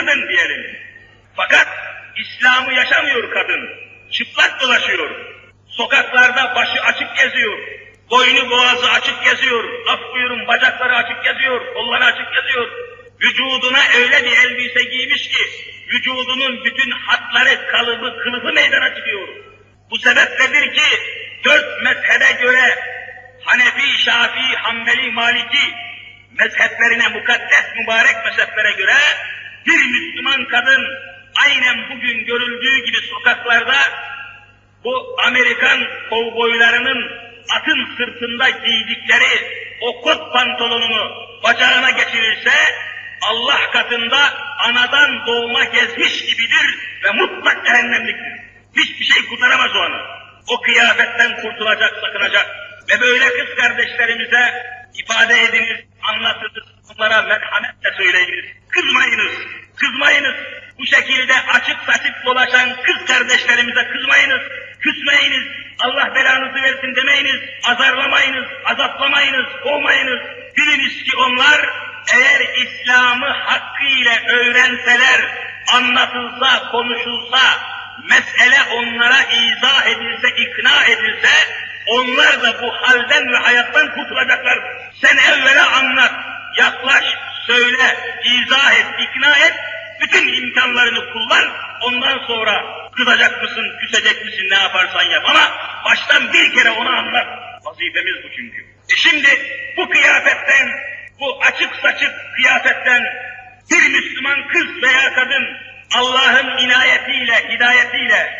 kadın diyelim. Fakat İslam'ı yaşamıyor kadın. Çıplak dolaşıyor. Sokaklarda başı açık geziyor. Boynu boğazı açık geziyor. Af buyurun bacakları açık geziyor. Kolları açık geziyor. Vücuduna öyle bir elbise giymiş ki vücudunun bütün hatları, kalıbı, kılıfı meydana çıkıyor. Bu sebepledir ki dört mezhebe göre Hanefi, Şafii, Hanbeli, Maliki mezheplerine mukaddes mübarek mezheplere göre bir Müslüman kadın aynen bugün görüldüğü gibi sokaklarda bu Amerikan kovboylarının atın sırtında giydikleri o kot pantolonunu bacağına geçirirse Allah katında anadan doğma gezmiş gibidir ve mutlak cehennemliktir. Hiçbir şey kurtaramaz o anı. O kıyafetten kurtulacak, sakınacak. Ve böyle kız kardeşlerimize ifade ediniz, anlatınız, onlara merhametle söyleyiniz. Şekilde açık saçık dolaşan kız kardeşlerimize kızmayınız, küsmeyiniz, Allah belanızı versin demeyiniz, azarlamayınız, azaplamayınız, kovmayınız. Biliniz ki onlar eğer İslam'ı hakkıyla öğrenseler, anlatılsa, konuşulsa, mesele onlara izah edilse, ikna edilse, onlar da bu halden ve hayattan kurtulacaklar. Sen evvela anlat, yaklaş, söyle, izah et, ikna et, bütün imkanlarını kullan, ondan sonra kızacak mısın, küsecek misin, ne yaparsan yap. Ama baştan bir kere onu anlat. Vazifemiz bu çünkü. E şimdi bu kıyafetten, bu açık saçık kıyafetten bir Müslüman kız veya kadın Allah'ın inayetiyle, hidayetiyle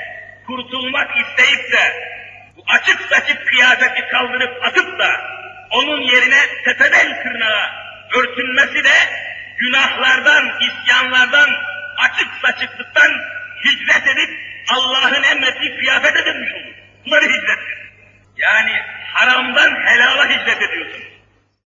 kurtulmak isteyip de bu açık saçık kıyafeti kaldırıp atıp da onun yerine tepeden tırnağa örtünmesi de günahlardan, isyanlardan, açık saçıklıktan hicret edip Allah'ın emrettiği kıyafete dönmüş olur. Bunları hicrettir.